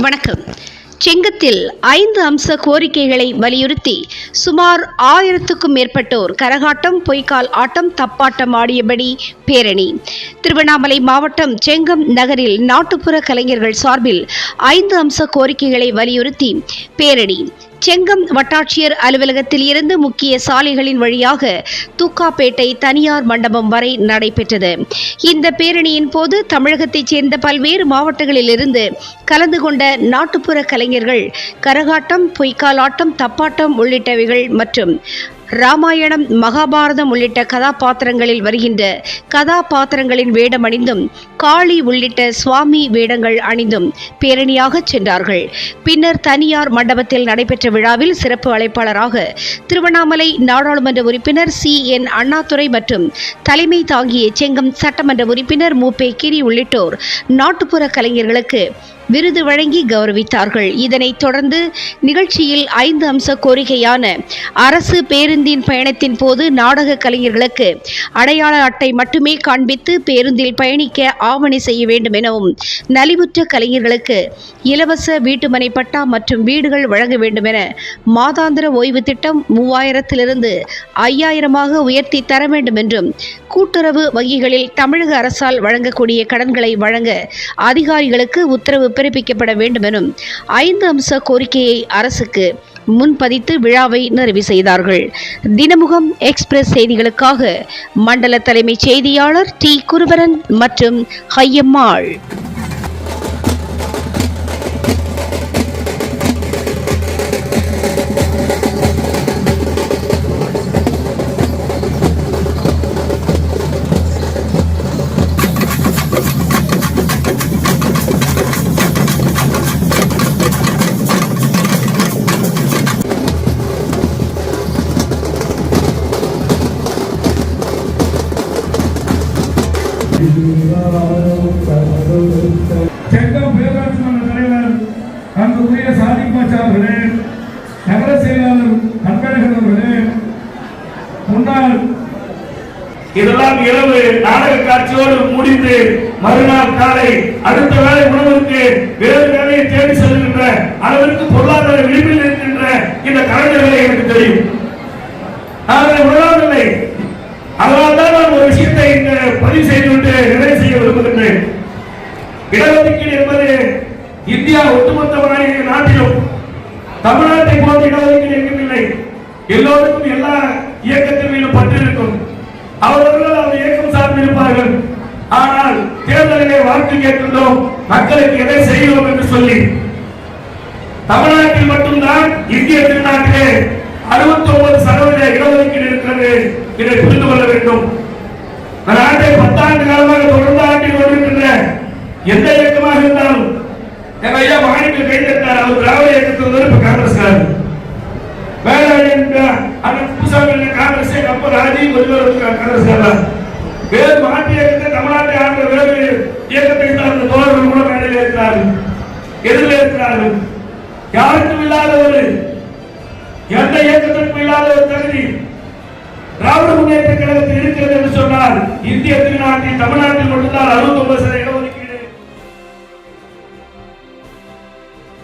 வணக்கம். செங்கத்தில் ஐந்து அம்ச கோரிக்கைகளை வலியுறுத்தி சுமார் ஆயிரத்துக்கும் மேற்பட்டோர் கரகாட்டம் பொய்க்கால் ஆட்டம் தப்பாட்டம் ஆடியபடி பேரணி. திருவண்ணாமலை மாவட்டம் செங்கம் நகரில் நாட்டுப்புற கலைஞர்கள் சார்பில் ஐந்து அம்ச கோரிக்கைகளை வலியுறுத்தி பேரணி. செங்கம் வட்டாட்சியர் அலுவலகத்தில் இருந்து முக்கிய சாலைகளின் வழியாக தூக்காப்பேட்டை தனியார் மண்டபம் வரை நடைபெற்றது. இந்த பேரணியின் போது தமிழகத்தைச் சேர்ந்த பல்வேறு மாவட்டங்களிலிருந்து கலந்து கொண்ட நாட்டுப்புற கலைஞர்கள் கரகாட்டம் பொய்க்காலாட்டம் தப்பாட்டம் உள்ளிட்டவைகள் மற்றும் ராமாயணம் மகாபாரதம் உள்ளிட்ட கதாபாத்திரங்களில் வருகின்ற கதாபாத்திரங்களின் வேடம் அணிந்தும் காளி உள்ளிட்ட சுவாமி வேடங்கள் அணிந்தும் பேரணியாக சென்றார்கள். பின்னர் தனியார் மண்டபத்தில் நடைபெற்ற விழாவில் சிறப்பு அழைப்பாளராக திருவண்ணாமலை நாடாளுமன்ற உறுப்பினர் சி. என். அண்ணாதுரை மற்றும் தலைமை தாங்கிய செங்கம் சட்டமன்ற உறுப்பினர் மு. பே. கிரி உள்ளிட்டோர் நாட்டுப்புற கலைஞர்களுக்கு விருது வழங்கி கௌரவித்தார்கள். இதனைத் தொடர்ந்து நிகழ்ச்சியில் ஐந்து அம்ச கோரிக்கையான அரசு பேருந்தின் பயணத்தின் போது நாடக கலைஞர்களுக்கு அடையாள அட்டை மட்டுமே காண்பித்து பேருந்தில் பயணிக்க ஆவணி செய்ய வேண்டும் எனவும் நலிவுற்ற கலைஞர்களுக்கு இலவச வீட்டுமனை பட்டா மற்றும் வீடுகள் வழங்க வேண்டும் என மாதாந்திர ஓய்வு திட்டம் மூவாயிரத்திலிருந்து ஐயாயிரமாக உயர்த்தி தர வேண்டும் என்றும் கூட்டுறவு வங்கிகளில் தமிழக அரசால் வழங்கக்கூடிய கடன்களை வழங்க அதிகாரிகளுக்கு உத்தரவு பிறப்பிக்கப்பட வேண்டும் எனும் ஐந்து அம்ச கோரிக்கையை அரசுக்கு முன்பதித்து விழாவை நிறைவு செய்தார்கள். தினமுகம் எக்ஸ்பிரஸ் செய்திகளுக்காக மண்டல தலைமைச் செய்தியாளர் டி குருவரன் மற்றும் ஹையம்மாள் செங்கம் பேரூராட்சி மன்ற தலைவர் அங்குரிய சாதிக் பாட்சா அவர்களே நகர செயலாளர் அன்பழகன் அவர்களே முன்னாள் இதெல்லாம் இரவு நாடக காட்சியோடு முடிந்து மறுநாள் காலை அடுத்த வேலை உணவுக்கு வேறு வேலையை தேடி செல்கின்ற அளவிற்கு பொருளாதார விளிம்பில் இருக்கின்ற இந்த கலைஞர்களை எனக்கு தெரியும். இடஒதுக்கீடு என்பது இந்தியா ஒட்டுமொத்த நாட்டிலும் தமிழ்நாட்டை போன்ற இடஒதுக்கீடு எங்கவில்லை. எல்லோருக்கும் எல்லா இயக்கத்தின் மீது பற்று இருக்கும் அவர்கள் அந்த இயக்கம் சார்ந்திருப்பார்கள் ஆனால் தேர்தலிலே வாக்கு கேட்கின்றோம். மக்களுக்கு எதை செய்கிறோம் என்று சொல்லி. தமிழ்நாட்டில் மட்டும்தான் இந்திய திருநாட்டிலே அறுபத்தி ஒன்பது சதவீத இடஒதுக்கீடு இருக்கிறது. இதை புரிந்து கொள்ள வேண்டும். நாட்டை பத்தாண்டு காலமாக தொடர்ந்து வேறு மாற்று இயக்கத்தை தமிழ்நாட்டை ஆண்ட வேறு இயக்கத்தை சார்ந்த தோழர்கள் கூட மேடையில் இருக்கிறார்கள் எதிரில் இருக்கிறார்கள் யாருக்கும் இல்லாத ஒரு எந்த இயக்கத்திற்கும் இல்லாத ஒரு தகுதி திராவிட முன்னேற்ற கழகத்தில் இருக்கிறது என்று சொன்னால் இந்திய திருநாட்டில் தமிழ்நாட்டில் மட்டும்தான் அறுபத்தி ஒன்பது சதவீதம்